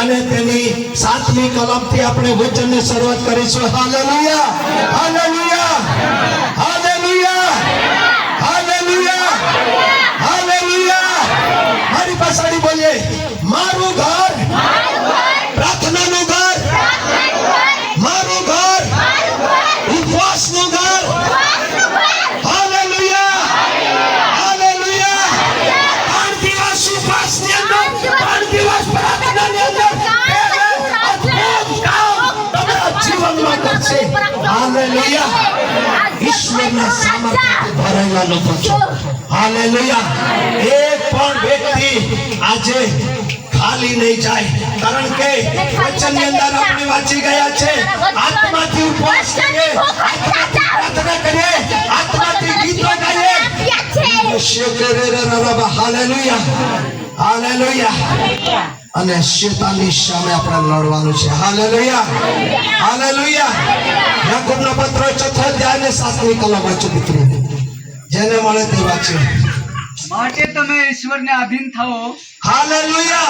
અને તેની સાતમી કલમથી આપણે વચનની શરૂઆત કરીશું. હાલેલુયા. હાલેલુયા. હાલેલુયા ઈશ્વરના સામર્થ્યથી ભરાયેલા લોકો છો. હાલેલુયા એક પણ વ્યક્તિ આજે ખાલી નહીં જાય. કારણ કે વચનની અંદર આપણે વાંચી ગયા છે. આત્માથી ઉપવાસ કરીએ. આત્માથી પ્રાર્થના કરીએ. આત્માથી ગીતો ગાઈએ. હાલેલુયા હાલેલુયા અને શેતાનની સામે આપણે લડવાનું છે. હાલેલુયા. હાલેલુયા. યાકૂબનો પત્ર ચોથો અધ્યાય ને સાતમી કલમ વાંચો મિત્રો. જેને મળે તે વાંચો. માટે તમે ઈશ્વરને આધીન થાઓ. હાલેલુયા.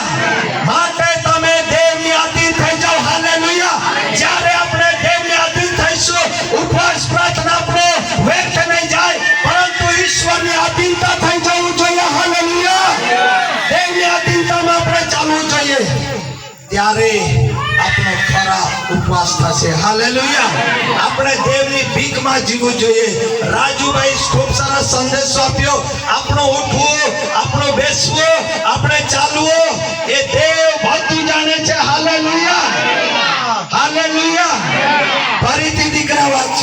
માટે તમે દેવની આધીન થઈ જાઓ. હાલેલુયા. જ્યારે આપણે દેવની આધીન થઈશું ઉપવાસ પ્રાર્થના આપણો વ્યર્થ નહીં જાય પરંતુ ઈશ્વરની આધીનતા ત્યારે આપણો ખરા ઉપવાસ થશે. હાલેલુયા. આપણે દેવની ભીખમાં જીવવું જોઈએ. રાજુભાઈ ખૂબ સરસ સંદેશો આપ્યો. આપણો ઉઠવું, આપણો બેસવો, આપણે ચાલવું એ દેવ બધું જાણે છે હાલેલુયા હાલેલુયા ફરીથી દીકરા વાત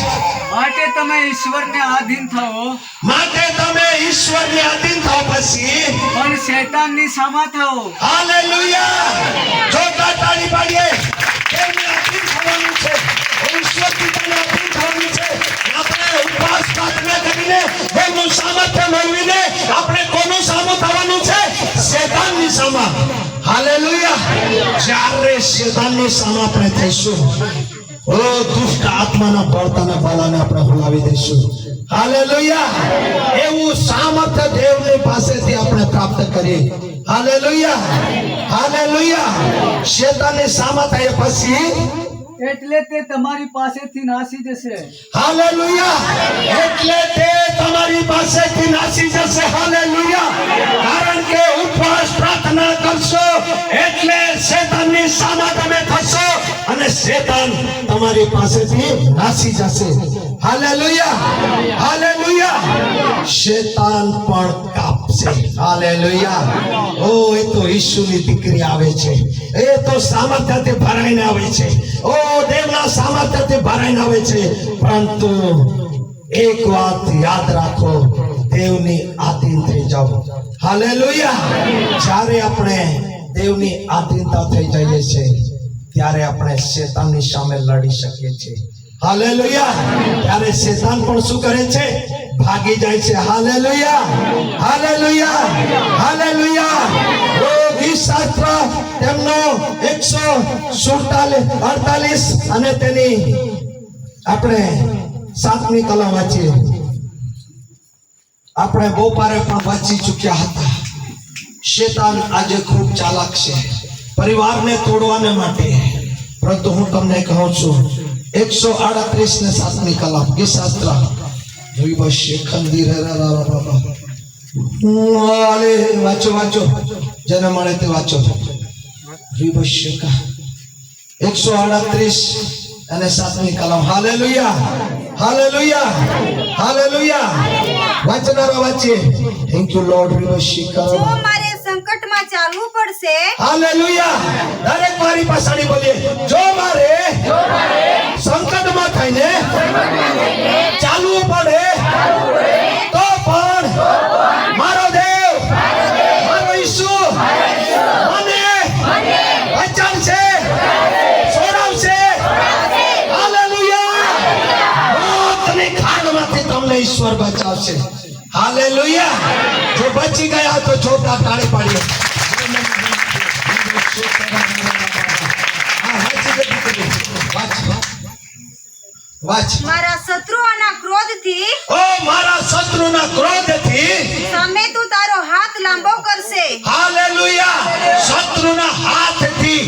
માટે તમે ઈશ્વરને આધીન થાઓ. માટે તમે ઈશ્વરની આધીન થાવ પછી? પણ શૈતાનની સામા થાઓ. હાલેલુયા! જો તાળી પાડીએ. આધીન થવાનું છે. ઈશ્વર પિતાને આધીન થવાનું છે. આપણે ઉપવાસ પ્રાર્થના કરીને દેવનું સામર્થ્ય મેળવીને આપણે કોનું સામું થવાનું છે? શેતાનની સામા. હાલેલુયા! જ્યારે શેતાનની સામા આપણે થઈશું ઓ દુષ્ટ આત્માના બળતાના બાલાને આપણે ભૂલાવી દઈશું. હાલેલુયા. એવું સામર્થ્ય દેવની પાસેથી આપણે પ્રાપ્ત કરીએ. હાલેલુયા. હાલેલુયા. શેતાનની સામા પછી એટલે તે તમારી પાસેથી નાસી જશે. હાલેલુયા. એટલે તે તમારી પાસેથી નાસી જશે. એટલે શેતાનની સામા તમે થશો અને શેતાન તમારી પાસેથી નાસી જશે. Hallelujah hallelujah. શેતાન પણ કાપશે. હાલેલુયા. ઓ, એ તો ઈસુની દીકરી આવે છે. એ તો સામર્થ્યથી ભરાઈને આવે છે. ઓ, દેવના સામર્થ્યથી ભરાઈને આવે છે. પરંતુ એક વાત યાદ રાખો, દેવની આધીન થઈ જાઓ. હાલેલુયા. જ્યારે આપણે દેવની આધીનતા થઈ જઈએ છે ત્યારે આપણે શેતાનની સામે લડી શકીએ છીએ. હાલેલુયા! ત્યારે શેતાન પણ શું કરે છે? ભાગી જાય છે. હાલેલુયા! હાલેલુયા! હાલેલુયા! શાસ્ત્ર તેમનો એકસો સુડતાલીસ, અડતાલીસ અને તેની આપણે સાતમી કલા વાંચીએ. આપણે બપોરે પણ વાંચી ચૂક્યા હતા. શેતાન આજે ખૂબ ચાલાક છે. પરિવારને તોડવાને માટે. પરંતુ હું તમને કહું છું એકસો આડત્રીસ ને સાતમી કલામ કે શાસ્ત્ર વિભશ્ય ખંદી રે રા રા રા રા. હાલે, વાંચો વાંચો. જેને મળે તે વાંચો. વિભશ્ય કા એકસો આડત્રીસ અને સાતમી કલમ હાલેલુયા હાલેલુયા હાલેલુયા. વાંચનારો વાંચીએ થેન્ક યુ લોર્ડ વિભશ્ય જો કા મારે સંકટમાં ચાલવું પડશે? હાલેલુયા. દરેક મારી પાસાડી બોલીએ. જો મારે સંકટમાં થઈને ચાલવું પડે તો પણ મારો દેવ મારો ઈસુ મને બચાવશે છોડાવશે. હાલેલુયા. મોતની ખાડમાંથી તમને ઈશ્વર બચાવશે. હાલેલુયા. જો બચી ગયા તો છોટા તાળી પાડીએ.